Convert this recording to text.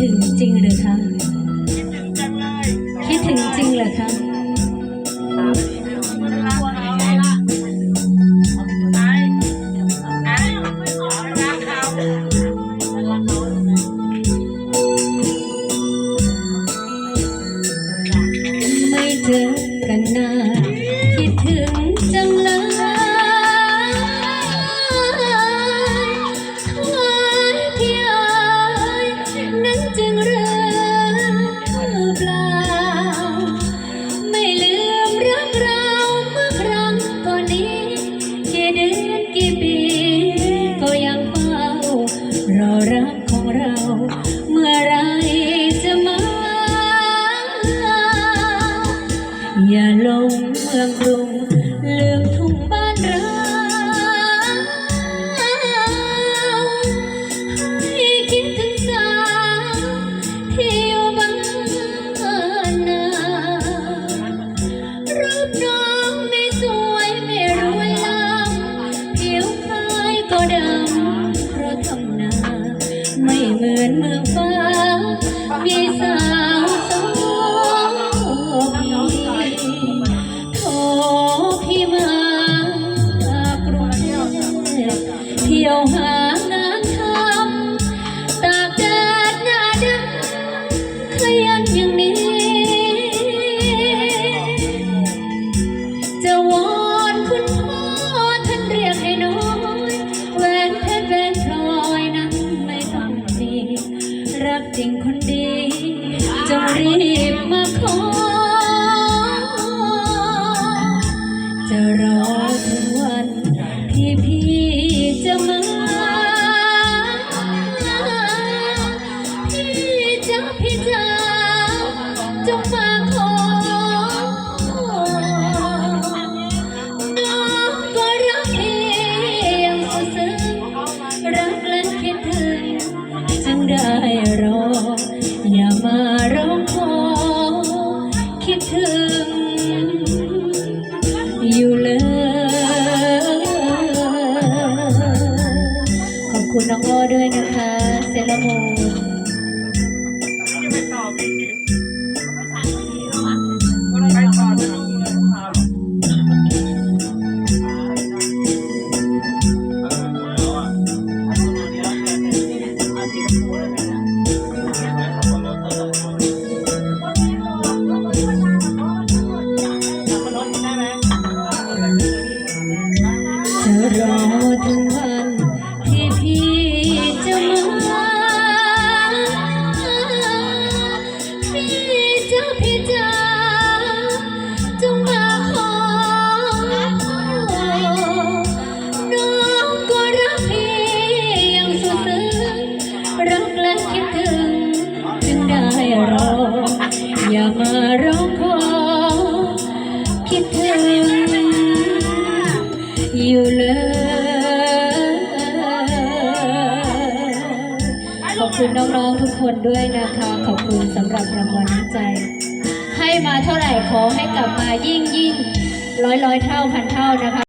ถึงจริงหรือคะคิดถึงจริงเหรอคะไม่เจอกันนาน nhà lông hương lung รักจริงคนดีจงรีบมาขอจะรอ โง่ด้วยนะคะ เซลโม จะพี่จะจงมาขอน้องก็รักพี่ยังสุดซึ้งรักและคิดถึงจึงได้รอ อย่ามาร้องขอคิดถึงอยู่เลย คุณน้องๆทุกคนด้วยนะคะ ขอบคุณสำหรับรางวัลน้ำใจ ให้มาเท่าไหร่ขอให้กลับมายิ่งยิ่งร้อยร้อยเท่าพันเท่านะคะ